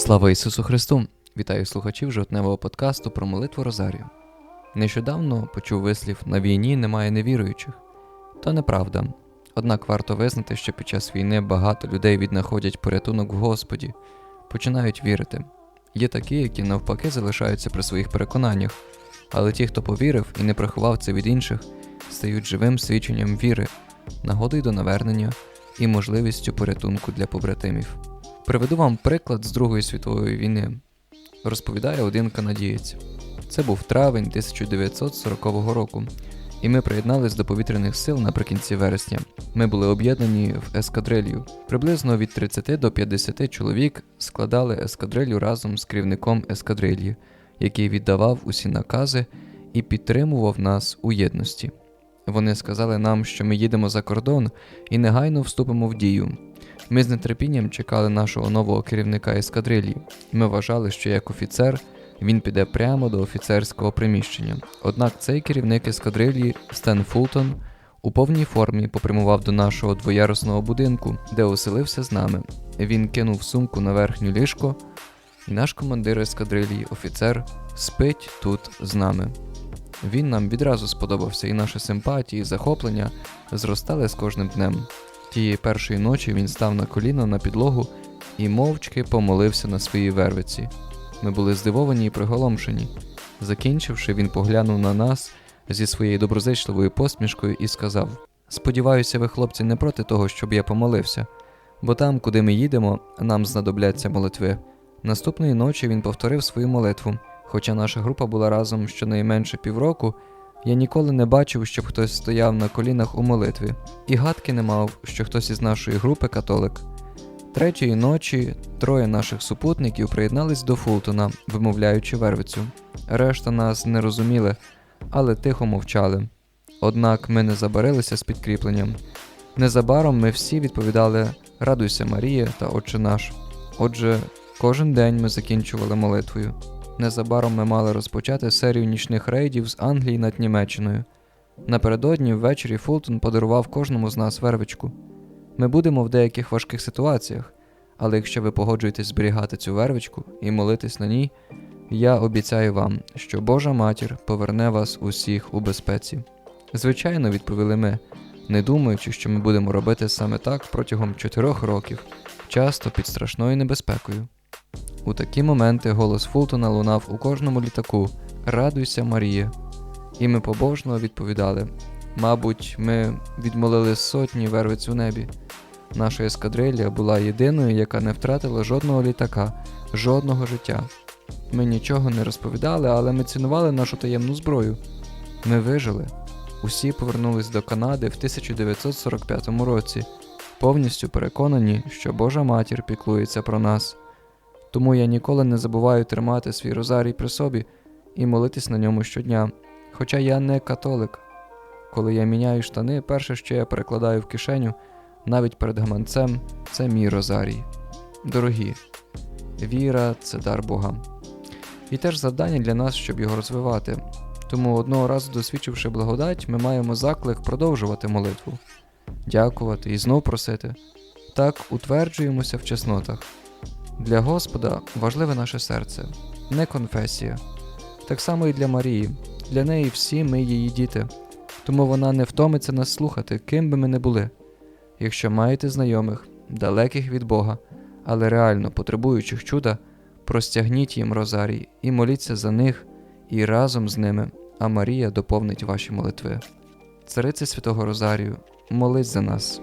Слава Ісусу Христу! Вітаю слухачів жовтневого подкасту про молитву Розарію. Нещодавно почув вислів на війні немає невіруючих. То неправда. Однак варто визнати, що під час війни багато людей віднаходять порятунок в Господі, починають вірити. Є такі, які навпаки залишаються при своїх переконаннях, але ті, хто повірив і не приховав це від інших, стають живим свідченням віри, нагодою до навернення і можливістю порятунку для побратимів. Приведу вам приклад з Другої світової війни. Розповідає один канадієць. Це був травень 1940 року, і ми приєднались до повітряних сил наприкінці вересня. Ми були об'єднані в ескадрилью. Приблизно від 30 до 50 чоловік складали ескадрилью разом з керівником ескадрильї, який віддавав усі накази і підтримував нас у єдності. Вони сказали нам, що ми їдемо за кордон і негайно вступимо в дію. Ми з нетерпінням чекали нашого нового керівника ескадрилії. Ми вважали, що як офіцер він піде прямо до офіцерського приміщення. Однак цей керівник ескадрилії Стен Фултон у повній формі попрямував до нашого двоярусного будинку, де оселився з нами. Він кинув сумку на верхню ліжко, і наш командир ескадрилії, офіцер, спить тут з нами. Він нам відразу сподобався, і наші симпатії, захоплення зростали з кожним днем. Тієї першої ночі він став на коліна на підлогу і мовчки помолився на своїй вервиці. Ми були здивовані і приголомшені. Закінчивши, він поглянув на нас зі своєю доброзичливою посмішкою і сказав: Сподіваюся, ви, хлопці, не проти того, щоб я помолився, бо там, куди ми їдемо, нам знадобляться молитви. Наступної ночі він повторив свою молитву. Хоча наша група була разом щонайменше півроку, я ніколи не бачив, щоб хтось стояв на колінах у молитві, і гадки не мав, що хтось із нашої групи католик. Третьої ночі троє наших супутників приєднались до Фултона, вимовляючи вервицю. Решта нас не розуміли, але тихо мовчали. Однак ми не забарилися з підкріпленням. Незабаром ми всі відповідали Радуйся Марія та Отче наш. Отже, кожен день ми закінчували молитвою. Незабаром ми мали розпочати серію нічних рейдів з Англії над Німеччиною. Напередодні ввечері Фултон подарував кожному з нас вервичку. Ми будемо в деяких важких ситуаціях, але якщо ви погоджуєтесь зберігати цю вервичку і молитись на ній, я обіцяю вам, що Божа матір поверне вас усіх у безпеці. Звичайно, відповіли ми, не думаючи, що ми будемо робити саме так протягом чотирьох років, часто під страшною небезпекою. У такі моменти голос Фултона лунав у кожному літаку Радуйся, Марія. І ми побожно відповідали мабуть, ми відмолили сотні вервиць у небі. Наша ескадрилля була єдиною, яка не втратила жодного літака, жодного життя. Ми нічого не розповідали, але ми цінували нашу таємну зброю. Ми вижили. Усі повернулись до Канади в 1945 році, повністю переконані, що Божа матір піклується про нас. Тому я ніколи не забуваю тримати свій розарій при собі і молитись на ньому щодня. Хоча я не католик. Коли я міняю штани, перше, що я перекладаю в кишеню, навіть перед гаманцем, це мій розарій. Дорогі, віра це дар Бога. І теж завдання для нас, щоб його розвивати. Тому одного разу, досвідчивши благодать, ми маємо заклик продовжувати молитву, дякувати і знов просити. Так утверджуємося в чеснотах. Для Господа важливе наше серце, не конфесія. Так само і для Марії. Для неї всі ми її діти, тому вона не втомиться нас слухати, ким би ми не були. Якщо маєте знайомих, далеких від Бога, але реально потребуючих чуда, простягніть їм розарій і моліться за них і разом з ними, а Марія доповнить ваші молитви. Цариці Святого Розарію, молись за нас.